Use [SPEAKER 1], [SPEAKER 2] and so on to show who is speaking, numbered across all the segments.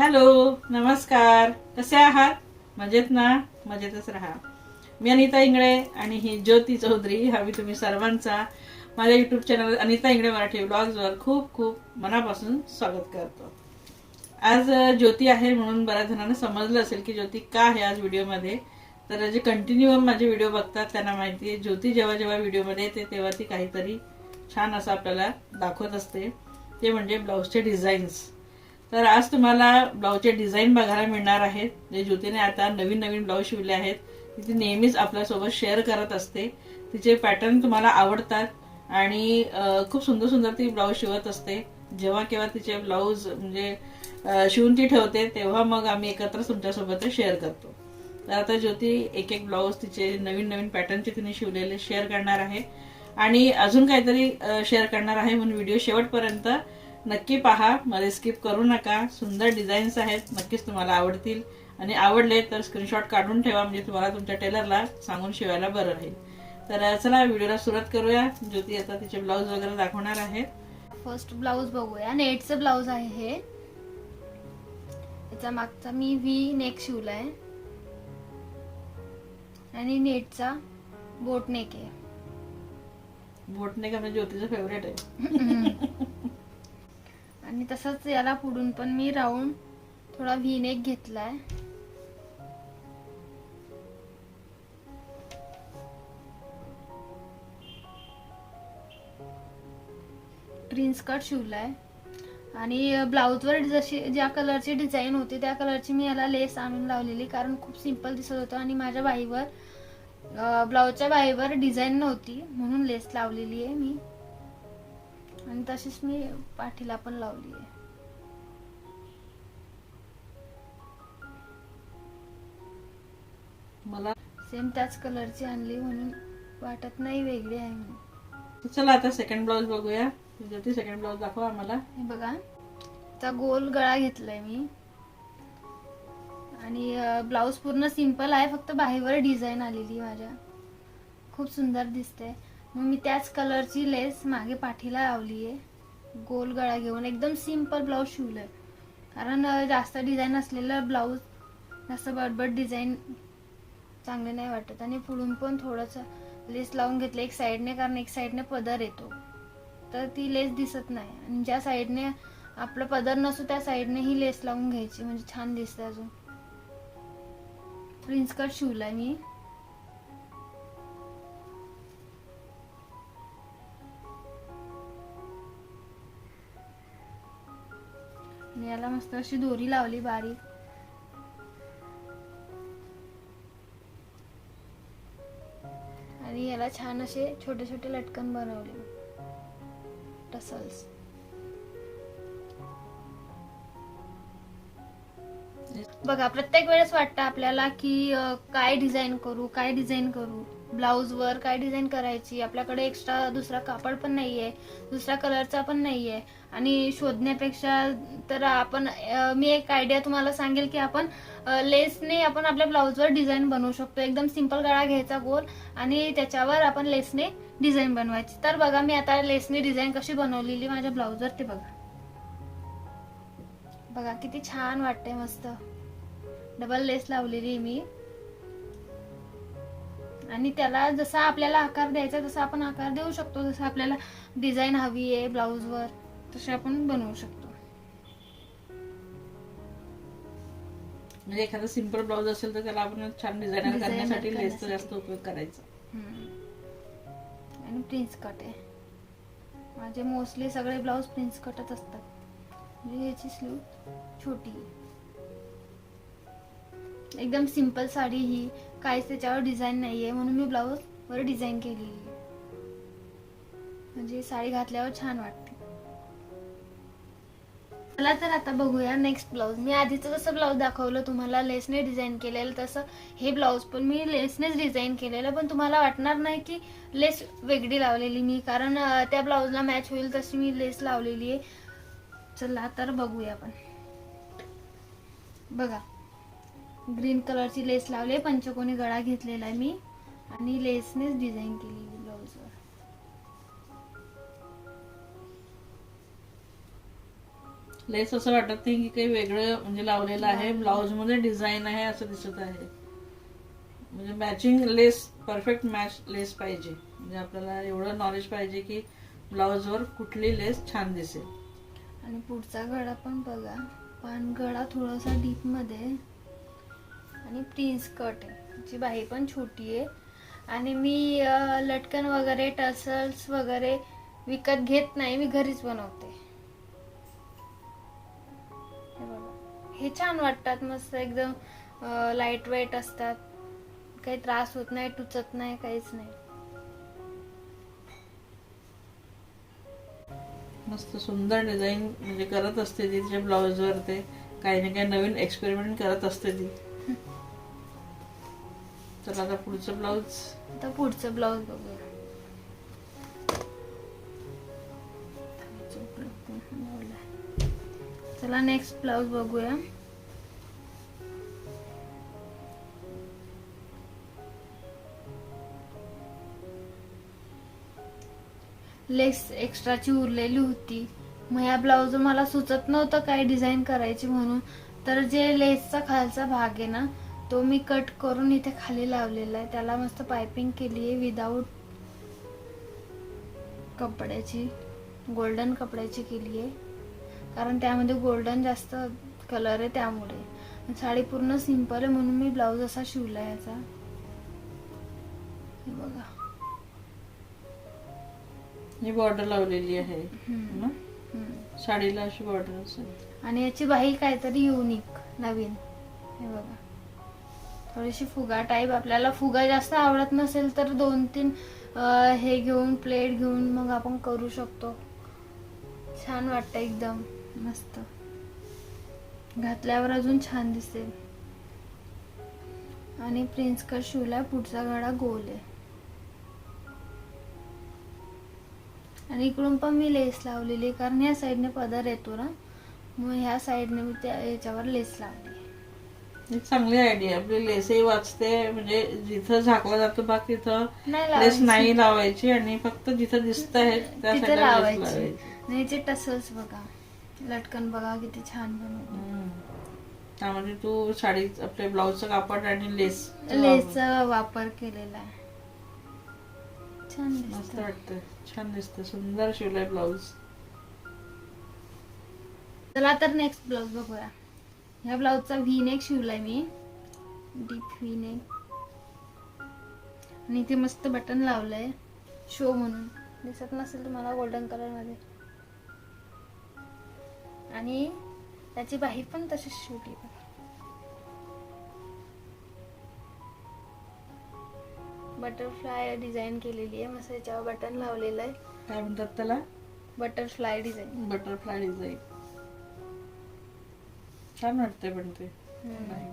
[SPEAKER 1] Hello नमस्कार. कसे आहात? मजेत ना? मजेतच राहा. मी अनिता इंगळे आणि ही ज्योती चौधरी हवी तुम्ही सर्वांचा माझ्या युट्यूब चॅनल अनिता इंगळे मराठी ब्लॉग्सवर खूप खूप मनापासून स्वागत करतो. आज ज्योती आहे म्हणून बऱ्याच जणांना समजलं असेल की ज्योती का आहे आज व्हिडिओमध्ये. तर जे कंटिन्यू माझे व्हिडिओ बघतात त्यांना माहिती आहे ज्योती जेव्हा जेव्हा व्हिडिओमध्ये येते तेव्हा ती काहीतरी छान असं आपल्याला दाखवत असते. ते म्हणजे ब्लाऊजचे डिझाईन्स तर आज तुम्हाला ब्लाऊजचे डिझाईन बघायला मिळणार आहेत. जे ज्योतीने आता नवीन नवीन ब्लाऊज शिवले आहेत ती नेहमीच आपल्यासोबत शेअर करत असते. तिचे पॅटर्न तुम्हाला आवडतात आणि खूप सुंदर सुंदर ती ब्लाऊज शिवत असते. जेव्हा केव्हा तिचे ब्लाऊज म्हणजे शिवून ती ठेवते तेव्हा मग आम्ही एकत्र तुमच्यासोबत शेअर करतो. तर आता ज्योती एक एक ब्लाऊज तिचे नवीन नवीन पॅटर्नचे तिने शिवलेले शेअर करणार आहे. आणि अजून काहीतरी शेअर करणार आहे म्हणून व्हिडिओ शेवटपर्यंत नक्की पहा मध्ये स्किप करू नका. सुंदर डिझाईन्स आहेत नक्कीच तुम्हाला आवडतील. आणि आवडले तर स्क्रीनशॉट काढून ठेवा म्हणजे तुम्हाला तुमच्या टेलरला सांगून शिवायला बरं राहील. तर चला व्हिडिओला सुरुवात करूया. ज्योती आता तिचे ब्लाऊज वगैरे दाखवणार आहे.
[SPEAKER 2] फर्स्ट ब्लाऊज बघूया. नेटचं ब्लाऊज आहे हे. याचा मागचा मी व्ही नेक शिवलाय. आणि नेटचा बोट नेक आहे.
[SPEAKER 1] बोटने का म्हणजे ज्योतीचं फेवरेट आहे.
[SPEAKER 2] आणि तसंच याला पुढून पण मी राऊंड थोडा व्हीनेक घेतलाय. प्रिन्स कट शिवलाय. आणि ब्लाऊजवर जशी ज्या कलरची डिझाईन होती त्या कलरची मी याला लेस आणून लावलेली. कारण खूप सिंपल दिसत होतं आणि माझ्या बाईवर ब्लाऊजच्या बाईवर डिझाईन नव्हती. म्हणून लेस लावलेली आहे मी. आणि तशीच मी पाठीला पण लावली आहे.
[SPEAKER 1] मला
[SPEAKER 2] सेम त्याच कलरची आणली म्हणून वाटत नाही वेगळी आहे म्हणून.
[SPEAKER 1] चला आता सेकंड ब्लाऊज बघूया. ज्योती सेकंड ब्लाऊज दाखवा आम्हाला.
[SPEAKER 2] हे बघा. त्या गोल गळा घेतलाय मी. आणि ब्लाऊज पूर्ण सिंपल आहे फक्त बाहीवर डिझाईन आलेली माझ्या. खूप सुंदर दिसते मग मी त्याच कलरची लेस मागे पाठीला लावली आहे गोल गळा घेऊन. एकदम सिंपल ब्लाऊज शिवलंय. कारण जास्त डिझाईन असलेलं ब्लाऊज जास्त बडबड डिझाईन चांगले नाही वाटत. आणि पुढून पण थोडंसं लेस लावून घेतलं. एक साईडने कारण एक साईडने पदर येतो. तर ती लेस दिसत नाही. आणि ज्या साईडने आपलं पदर नसू त्या साईडने ही लेस लावून घ्यायची. म्हणजे छान दिसते अजून. प्रिन्सकट शिवला शिवलाय मी. आणि याला मस्त अशी दोरी लावली बारीक. आणि याला छान असे छोटे छोटे लटकन बनवले. टसल्स. बघा प्रत्येक वेळेस वाटतं आपल्याला की काय डिझाईन करू काय डिझाईन करू? ब्लाऊज वर काय डिझाईन करायची? आपल्याकडे एक्स्ट्रा दुसरा कापड पण नाहीये दुसरा कलरचा पण नाहीये. आणि शोधण्यापेक्षा तर आपण मी एक आयडिया तुम्हाला सांगेल की आपण लेसने आपण आपल्या ब्लाऊजवर डिझाईन बनवू शकतो. एकदम सिंपल गळा घ्यायचा गोल आणि त्याच्यावर आपण लेसने डिझाईन बनवायची. तर बघा मी आता लेसने डिझाईन कशी बनवलेली माझ्या ब्लाऊजवर ते बघा. बघा किती छान वाटते मस्त. डबल लेस लावलेली आहे मी. आणि त्याला जसा आपल्याला आकार द्यायचा तसा आपण आकार देऊ शकतो. जसं आपल्याला डिझाईन हवी आहे ब्लाऊजवर तसे आपण बनवू शकतो.
[SPEAKER 1] म्हणजे एखादा सिंपल ब्लाऊज असेल तर त्याला आपण छान
[SPEAKER 2] Designer
[SPEAKER 1] करण्यासाठी लेसचा. जास्त उपयोग करायचा.
[SPEAKER 2] आणि प्रिन्स कट आहे. माझे मोस्टली सगळे ब्लाऊज प्रिन्स कटच असतात. म्हणजे याची स्लीव छोटी. आहे. एकदम सिंपल साडी ही. काहीच त्याच्यावर डिझाईन नाहीये. म्हणून मी ब्लाऊज वर डिझाईन केलेली. आहे म्हणजे साडी घातल्यावर छान वाटते. चला तर आता बघूया नेक्स्ट ब्लाऊज मी आधीच जसं ब्लाऊज दाखवलं तुम्हाला लेसने डिझाईन केलेलं तसं हे ब्लाऊज पण मी लेसनेच डिझाईन केलेलं पण तुम्हाला वाटणार नाही की लेस वेगळी लावलेली मी. कारण त्या ब्लाऊजला मॅच होईल तशी मी लेस लावलेली आहे चला तर बघूया आपण. बघा ग्रीन कलरची लेस लावली आहे पंचकोनी गळा घेतलेला आहे मी. आणि लेसनेच डिझाईन केलेली ब्लाऊजवर
[SPEAKER 1] लेस असं वाटत नाही की काही वेगळं म्हणजे लावलेलं आहे. ब्लाउजमध्ये डिझाईन आहे असं दिसत आहे. म्हणजे matching lace perfect match lace पाहिजे. म्हणजे आपल्याला एवढं नॉलेज पाहिजे की ब्लाउजवर कुठली लेस छान दिसेल.
[SPEAKER 2] आणि पुढचा गळा पण बघा. पण गळा थोडासा डीपमध्ये आणि प्रिन्स कट आहे. जी बाही पण छोटी आहे. आणि मी लटकन वगैरे टसल्स वगैरे विकत घेत नाही. मी घरीच बनवते. हे बघा. हे छान वाटतात मस्त. एकदम लाइट वेट असतात. काही त्रास होत नाही टुचत नाही काहीच नाही.
[SPEAKER 1] मस्त सुंदर डिझाईन म्हणजे करत असते ती तिच्या ब्लाऊजवर ते. काही ना काही नवीन एक्सपेरिमेंट करत असते ती. चला आता पुढचं ब्लाऊज
[SPEAKER 2] आता पुढचं ब्लाऊज बघूया. चला नेक्स्ट ब्लाऊज बघूया. लेस एक्स्ट्राची उरलेली होती. मग या ब्लाऊज मला सुचत नव्हतं काय डिझाईन करायची म्हणून. तर जे लेसचा खालचा भाग आहे ना तो मी कट करून इथे खाली लावलेला आहे. त्याला मस्त पायपिंग केली आहे विदाऊट कपड्याची गोल्डन कपड्याची केली आहे. कारण त्यामध्ये गोल्डन जास्त कलर आहे त्यामुळे. साडी पूर्ण सिंपल आहे म्हणून मी ब्लाऊज असा शिवला याचा. हे बघा.
[SPEAKER 1] ही बॉर्डर लावलेली आहे. ना. साडीला अशी बॉर्डर असेल.
[SPEAKER 2] आणि याची बाही काहीतरी युनिक नवीन. हे बघा. थोडीशी फुगा टाईप आपल्याला फुगा जास्त आवडत नसेल तर दोन तीन हे घेऊन प्लेट घेऊन मग आपण करू शकतो. छान वाटतं एकदम. मस्त. घातल्यावर अजून छान दिसेल. आणि प्रिन्स कट शिवलाय पुढचा गळा गोल आहे. आणि इकडून पण मी लेस लावलेली कारण या साईडने पदर येतो ना मग ह्या साईडने मी त्या याच्यावर लेस लावली.
[SPEAKER 1] चांगली आयडिया आपली लेसही वाचते म्हणजे जिथं झाकला जातो भाग तिथं
[SPEAKER 2] नाही
[SPEAKER 1] लेस नाही लावायची आणि फक्त जिथं दिसत आहे
[SPEAKER 2] तिथे लावायची. टसल्स बघा. लटकन बघा किती छान
[SPEAKER 1] हम्म. त्यामध्ये तू साडी आपल्या ब्लाऊजचं कापड आणि लेस
[SPEAKER 2] लेसचा वापर केलेला आहे. छान
[SPEAKER 1] मस्त वाटतं छान दिसतं सुंदर शिवलाय ब्लाऊज
[SPEAKER 2] चला तर नेक्स्ट ब्लाऊज बघूया. ह्या ब्लाऊजचा व्ही नेक शिवलाय मी. डीप व्ही नेक आणि इथे मस्त बटन लावलंय. शो म्हणून. दिसत नसेल तुम्हाला गोल्डन कलरमध्ये. आणि त्याची बाही पण तशीच शिवली बटरफ्लाय डिझाईन केलेली आहे. मस्त याच्यावर बटन लावलेलं आहे.
[SPEAKER 1] काय म्हणतात त्याला?
[SPEAKER 2] Butterfly design.
[SPEAKER 1] Butterfly design. छान वाटते पण ते. नाही.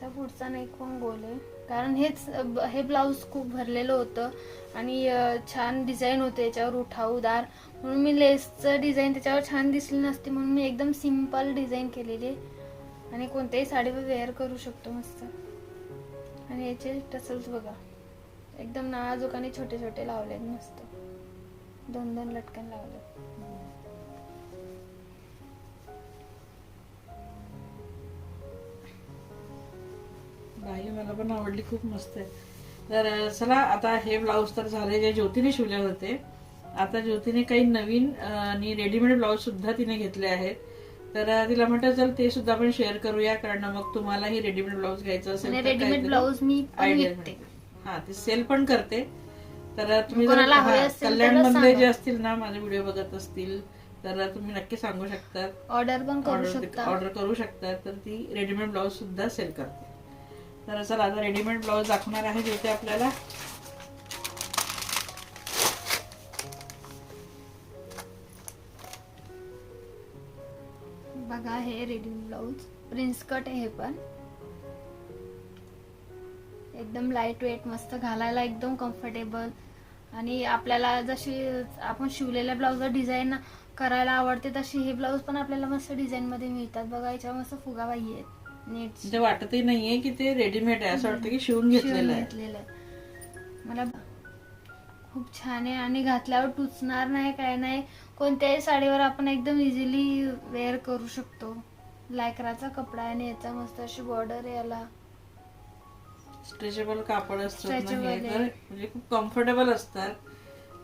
[SPEAKER 2] त्या पुढचा नेक पण गोल आहे? कारण हेच ब- हे ब्लाऊज खूप भरलेलं होतं आणि अं, छान डिझाईन होते. याच्यावर उठावदार म्हणून मी लेसचं डिझाईन त्याच्यावर छान दिसली नसती. म्हणून मी एकदम सिंपल डिझाईन केलेली आहे. आणि कोणत्याही साडीवर वेअर करू शकतो मस्त. आणि याचे टसल्स बघा. एकदम नाजूक आणि छोटे छोटे लावलेत मस्त. दोन दोन लटकन लावले
[SPEAKER 1] बाई मला पण आवडली खूप मस्त आहे. तर चला आता हे ब्लाऊज तर झाले जे ज्योतीने शिवले होते. आता ज्योतीने काही नवीन आणि रेडीमेड ब्लाऊज सुद्धा तिने घेतले आहेत. तर तिला म्हटलं चल ते सुद्धा आपण शेअर करूया कारण मग तुम्हालाही रेडीमेड ब्लाऊज घ्यायचं असेल
[SPEAKER 2] रेडीमेड ब्लाऊज मी.
[SPEAKER 1] हा ती सेल पण करते. तर तुम्ही कल्याण मधले. जे असतील ना माझे व्हिडिओ बघत असतील तर तुम्ही नक्की सांगू शकता.
[SPEAKER 2] ऑर्डर पण करू
[SPEAKER 1] ऑर्डर
[SPEAKER 2] शकता.
[SPEAKER 1] ऑर्डर करू शकता तर ती रेडीमेड ब्लाऊज सुद्धा सेल करते. तर चला आता रेडीमेड ब्लाऊज दाखवणार आहे जिथे आपल्याला
[SPEAKER 2] बघा हे रेडी ब्लाऊज प्रिन्स कट आहे हे पण. एकदम लाइट वेट मस्त घालायला एकदम कम्फर्टेबल आणि आपल्याला जशी आपण शिवलेल्या ब्लाऊजवर डिझाईन करायला आवडते तशी हे ब्लाऊज पण आपल्याला मस्त डिझाईन मध्ये मिळतात. बघा याच्यावर मस्त फुगाबाई आहेत. नीट
[SPEAKER 1] म्हणजे वाटतही नाहीये की ते रेडीमेड आहे. असं वाटतं की शिवून घेतलेलं आहे.
[SPEAKER 2] मला खूप छान आहे. आणि घातल्यावर टुचणार नाही काय नाही. कोणत्याही साडीवर आपण एकदम इझिली वेअर करू शकतो. लायक्राचा कपडा आहे आणि याचा मस्त अशी बॉर्डर आहे याला.
[SPEAKER 1] स्ट्रेचेबल कापड असतात ना हे
[SPEAKER 2] Stretchable
[SPEAKER 1] तर
[SPEAKER 2] आहे.
[SPEAKER 1] म्हणजे खूप कम्फर्टेबल असतात.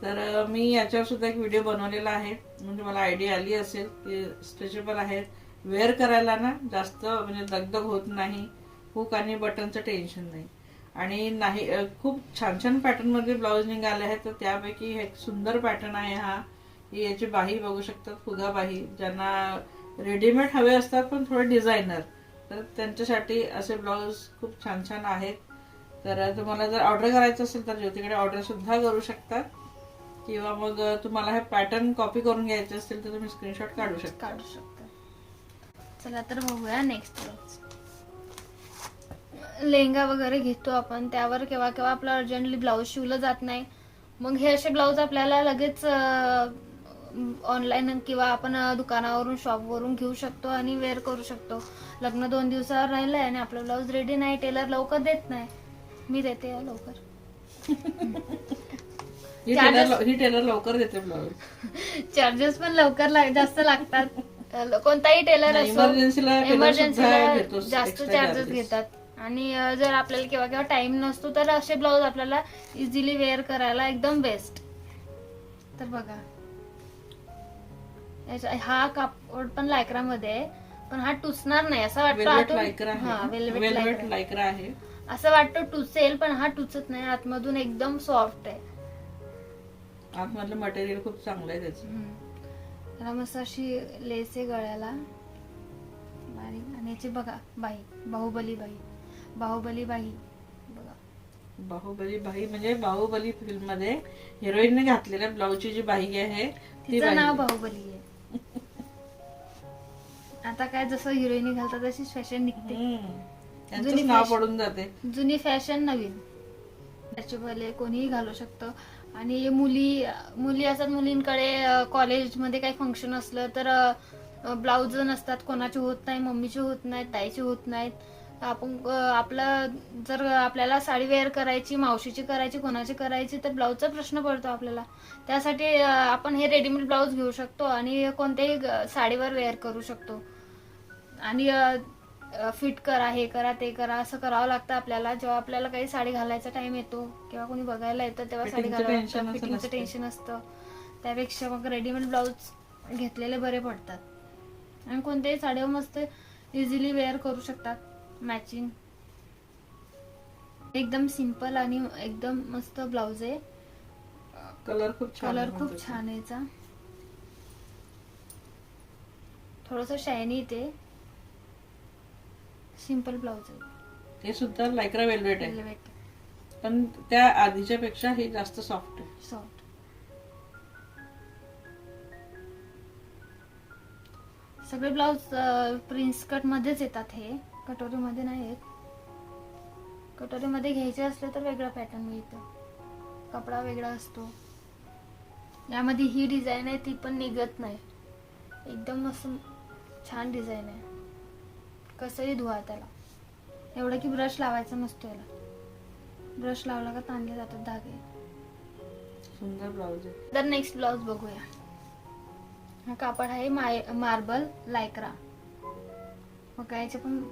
[SPEAKER 1] तर मी याच्यावर सुद्धा एक व्हिडिओ बनवलेला आहे. म्हणजे मला आयडिया आली असेल की स्ट्रेचेबल आहेत वेअर करायला ना जास्त म्हणजे दगदग होत नाही. हुक आणि बटनचं टेन्शन नाही. आणि नाही अं, खूप छान छान पॅटर्नमध्ये ब्लाऊज निघाले आहेत. तर त्यापैकी एक सुंदर पॅटर्न आहे हा. ही याची बाही बघू शकतात फुगा बाही ज्यांना रेडीमेड हवे असतात पण थोडे डिझायनर तर त्यांच्यासाठी असे ब्लाऊज खूप छान छान आहेत. तर तुम्हाला जर ऑर्डर करायचं असेल तर ज्योतीकडे ऑर्डर सुद्धा करू शकतात. किंवा मग तुम्हाला हे पॅटर्न कॉपी करून घ्यायचे असतील तर तुम्ही स्क्रीनशॉट काढू शकता.
[SPEAKER 2] काढू शकता. चला तर बघूया नेक्स्ट लेहंगा वगैरे घेतो आपण. त्यावर केव्हा केव्हा आपलं अर्जंटली ब्लाऊज शिवलं जात नाही. मग हे असे ब्लाऊज आपल्याला लगेच ऑनलाईन किंवा आपण दुकानावरून शॉपवरून घेऊ शकतो आणि वेअर करू शकतो. लग्न दोन दिवसावर राहिलंय आणि आपलं ब्लाऊज रेडी नाही टेलर लवकर देत नाही. मी देते लवकर.
[SPEAKER 1] ही टेलर ही टेलर लवकर देते ब्लाऊज
[SPEAKER 2] चार्जेस पण लवकर लाग- जास्त लागतात. कोणताही टेलर
[SPEAKER 1] नाही,
[SPEAKER 2] असो
[SPEAKER 1] emergency ला tailor सुद्धा
[SPEAKER 2] इमर्जन्सीला
[SPEAKER 1] घेतो
[SPEAKER 2] जास्त
[SPEAKER 1] extra
[SPEAKER 2] चार्जेस
[SPEAKER 1] charges.
[SPEAKER 2] घेतात. आणि अं, जर आपल्याला केव्हा केव्हा टाइम नसतो तर असे ब्लाऊज आपल्याला इझिली वेअर करायला एकदम बेस्ट तर बघा. याच्या- हा कापड पण लायक्रामध्ये आहे पण हा टुचणार नाही. असं वाटतं
[SPEAKER 1] वेल्वेट
[SPEAKER 2] आतून-
[SPEAKER 1] लायकर
[SPEAKER 2] हा
[SPEAKER 1] आहे
[SPEAKER 2] वेल्वेट
[SPEAKER 1] वेल्वेट
[SPEAKER 2] लायक्रा.
[SPEAKER 1] लायकर आहे.
[SPEAKER 2] असं वाटतं टुचेल पण हा टुचत नाही. आतमधून एकदम सॉफ्ट आहे.
[SPEAKER 1] आतमधलं मटेरियल खूप चांगलं आहे त्याचं.
[SPEAKER 2] हम्म. त्याला मस्त अशी लेस आहे गळ्याला. बारीक. आणि याची बघा बाई. बाहुबली बाई. बाहुबली बाई. बघा.
[SPEAKER 1] बाहुबली बाई म्हणजे बाहुबली फिल्ममध्ये हिरोईनने घातलेल्या ब्लाऊजची जी बाही आहे ती
[SPEAKER 2] तिचं नाव बाहुबली आहे. आता काय जसं हिरोईनी घालतात तशीच फॅशन निघते. जुनी
[SPEAKER 1] नाव. पडून जाते.
[SPEAKER 2] जुनी फॅशन नवीन. त्याच्यामुळे कोणीही घालू शकतं. आणि मुली मुली असतात मुलींकडे कॉलेजमध्ये काही फंक्शन असलं तर ब्लाऊज नसतात कोणाचे होत नाही मम्मीचे होत नाहीत ताईचे होत नाहीत. आपण आपलं जर आपल्याला साडी वेअर करायची मावशीची करायची कोणाची करायची तर ब्लाऊजचा प्रश्न पडतो आपल्याला. त्यासाठी आपण हे रेडीमेड ब्लाऊज घेऊ शकतो आणि कोणत्याही साडीवर वेअर करू शकतो. आणि फिट करा हे करा ते करा असं करावं लागतं आपल्याला. जेव्हा आपल्याला काही साडी घालायचा टाइम येतो किंवा कोणी बघायला येतं तेव्हा साडी
[SPEAKER 1] असं
[SPEAKER 2] फिटिंगचं. टेन्शन असतं. त्यापेक्षा मग रेडीमेड ब्लाऊज घेतलेले बरे पडतात. आणि कोणत्याही साडीवर मस्त इझिली वेअर करू शकतात. मॅचिंग एकदम सिंपल आणि एकदम मस्त ब्लाऊज आहे.
[SPEAKER 1] कलर खूप छान
[SPEAKER 2] कलर खूप. छान आहे थोडस शायनी ते. सिंपल ब्लाऊज आहे.
[SPEAKER 1] हे सुद्धा लायक्रा वेल्वेट आहे.
[SPEAKER 2] वेलवेट
[SPEAKER 1] पण त्या आधीच्या पेक्षा हे जास्त सॉफ्ट आहे.
[SPEAKER 2] सॉफ्ट सगळे ब्लाऊज प्रिन्स कट मध्येच येतात हे. कटोरीमध्ये नाही येत. कटोरीमध्ये घ्यायचे असले तर वेगळा पॅटर्न मिळतं. कपडा वेगळा असतो. यामध्ये ही डिझाईन आहे ती पण निघत नाही. एकदम असं छान डिझाईन आहे. कसंही धुवा त्याला. एवढं की ब्रश लावायचा नसतो याला. ब्रश लावला का ताणले जातात धागे.
[SPEAKER 1] सुंदर ब्लाऊज आहे.
[SPEAKER 2] तर नेक्स्ट ब्लाउज बघूया. हा कापड आहे माय मार्बल लायक्रा मग याचे पण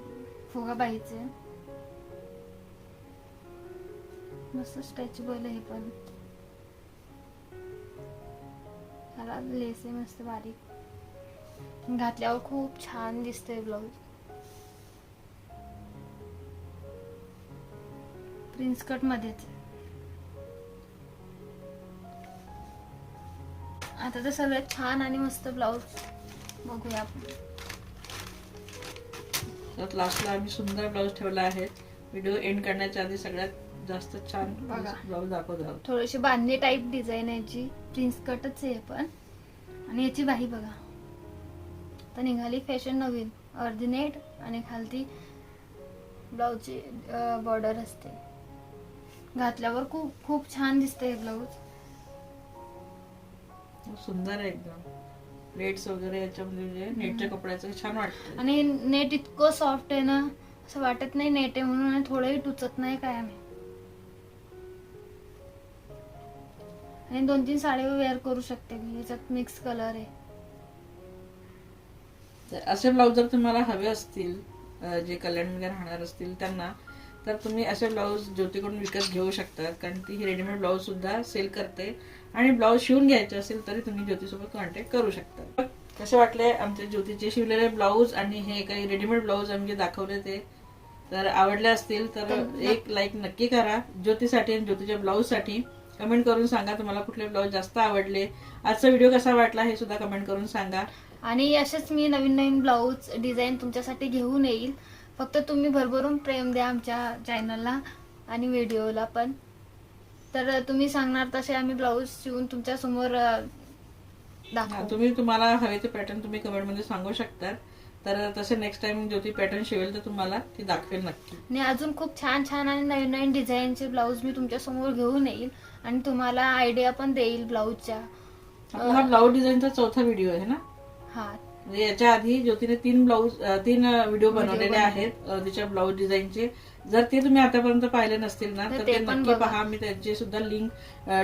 [SPEAKER 2] फुगा बाईचे. मस्त स्ट्रेचेबल हे पण. ह्याला लेस आहे मस्त बारीक. घातल्यावर खूप छान दिसतंय ब्लाऊज प्रिन्स कट मध्येच. आता तर सगळ्यात छान आणि मस्त ब्लाऊज बघूया आपण.
[SPEAKER 1] लास्टला आम्ही सुंदर ब्लाऊज ठेवला आहे. व्हिडिओ एंड करण्याच्या आधी सगळ्यात जास्त छान
[SPEAKER 2] बघा.
[SPEAKER 1] ब्लाऊज दाखवत आहोत.
[SPEAKER 2] थोडीशी बांधणी टाईप डिझाईन आहे याची. प्रिन्स कटच आहे पण. आणि याची बाही बघा. तर निघाली फॅशन नवीन. अर्धी नेट आणि खालती ब्लाऊजची बॉर्डर असते. घातल्यावर खूप खूप छान दिसते हे ब्लाऊज.
[SPEAKER 1] सुंदर आहे एकदम. लेट्स वगैरे याच्यामध्ये म्हणजे नेटच्या कपड्याचं छान वाटतं
[SPEAKER 2] आणि नेट इतकं सॉफ्ट आहे ना असं वाटत नाही नेट आहे म्हणून आणि थोडंही टुचत नाही काय नाही आणि दोन तीन साडीवर वेअर करू शकते मी याच्यात मिक्स कलर आहे.
[SPEAKER 1] असे ब्लाऊज जर तुम्हाला हवे असतील जे कल्याणमध्ये राहणार असतील त्यांना तर तुम्ही असे ब्लाऊज ज्योतीकडून विकत घेऊ शकतात. कारण ती ही रेडीमेड ब्लाऊज सुद्धा सेल करते. आणि ब्लाऊज शिवून घ्यायचे असेल तरी तुम्ही ज्योतीसोबत कॉन्टॅक्ट करू शकता. कसे वाटले आमचे ज्योतीचे शिवलेले ब्लाऊज? आणि हे काही रेडीमेड ब्लाऊज आम्ही दाखवले ते. तर आवडले असतील तर एक लाईक नक्की करा. ज्योतीसाठी आणि ज्योतीच्या ब्लाऊजसाठी कमेंट करून सांगा तुम्हाला कुठले ब्लाऊज जास्त आवडले. आजचा व्हिडिओ कसा वाटला हे सुद्धा कमेंट करून सांगा.
[SPEAKER 2] आणि असेच मी नवीन नवीन ब्लाऊज डिझाईन तुमच्यासाठी घेऊन येईल. फक्त तुम्ही भरभरून प्रेम द्या आमच्या चॅनलला आणि व्हिडिओला पण. तर तुम्ही सांगणार तसे आम्ही ब्लाऊज शिवून
[SPEAKER 1] तुमच्यासमोर
[SPEAKER 2] दाखवू.
[SPEAKER 1] तुम्ही तुम्हाला हवे ते पॅटर्न तुम्ही कमेंटमध्ये सांगू शकता. तर तसे नेक्स्ट टाइम ज्योती पॅटर्न शिवेल तर तुम्हाला ती दाखवेल नक्की.
[SPEAKER 2] आणि अजून खूप छान छान आणि नवीन नवीन डिझाईनचे ब्लाऊज मी तुमच्यासमोर घेऊन येईल आणि तुम्हाला आयडिया पण देईल ब्लाऊजच्या
[SPEAKER 1] हा ब्लाऊज डिझाईनचा चौथा व्हिडिओ आहे ना?
[SPEAKER 2] हा
[SPEAKER 1] म्हणजे याच्या आधी ज्योतीने तीन ब्लाऊज तीन व्हिडिओ बनवलेले
[SPEAKER 2] बनवले.
[SPEAKER 1] आहेत तिच्या ब्लाऊज डिझाईनचे जर ते तुम्ही आतापर्यंत पाहिले नसतील ना
[SPEAKER 2] तर ते
[SPEAKER 1] नक्की. पहा. मी त्यांची सुद्धा लिंक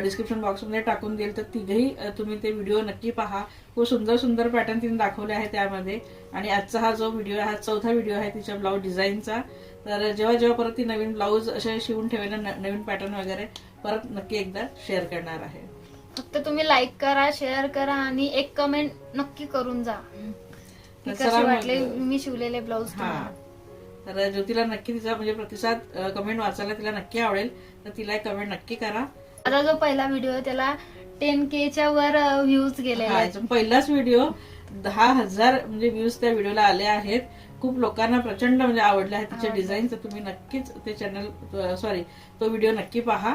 [SPEAKER 1] डिस्क्रिप्शन बॉक्समध्ये टाकून देईल. तर तिघही तुम्ही ते व्हिडिओ नक्की पहा. खूप सुंदर सुंदर पॅटर्न तिने दाखवले आहे त्यामध्ये. आणि आजचा हा जो व्हिडिओ आहे हा चौथा व्हिडिओ आहे तिच्या ब्लाऊज डिझाईनचा तर जेव्हा जेव्हा परत ती नवीन ब्लाऊज असे शिवून ठेवेल नवीन पॅटर्न वगैरे परत नक्की एकदा शेअर करणार आहे.
[SPEAKER 2] फक्त तुम्ही लाईक करा शेअर करा आणि एक कमेंट नक्की करून जा. की
[SPEAKER 1] तर
[SPEAKER 2] कसे. वाटले मी शिवलेले ब्लाऊज
[SPEAKER 1] हा. तर ज्योतीला नक्की तिचा म्हणजे प्रतिसाद कमेंट वाचायला तिला नक्की आवडेल. तर तिला एक कमेंट नक्की करा.
[SPEAKER 2] माझा जो पहिला व्हिडिओ आहे त्याला टेन के च्या वर व्ह्यूज गेलेले
[SPEAKER 1] हा,
[SPEAKER 2] आहेत.
[SPEAKER 1] याचा पहिलाच व्हिडिओ दहा हजार म्हणजे व्ह्यूज त्या व्हिडिओला आले आहेत. खूप लोकांना प्रचंड म्हणजे आवडले आहेत तिचे
[SPEAKER 2] आवडले.
[SPEAKER 1] डिझाईन तर तुम्ही नक्कीच ते चॅनल सॉरी तो व्हिडिओ नक्की पहा.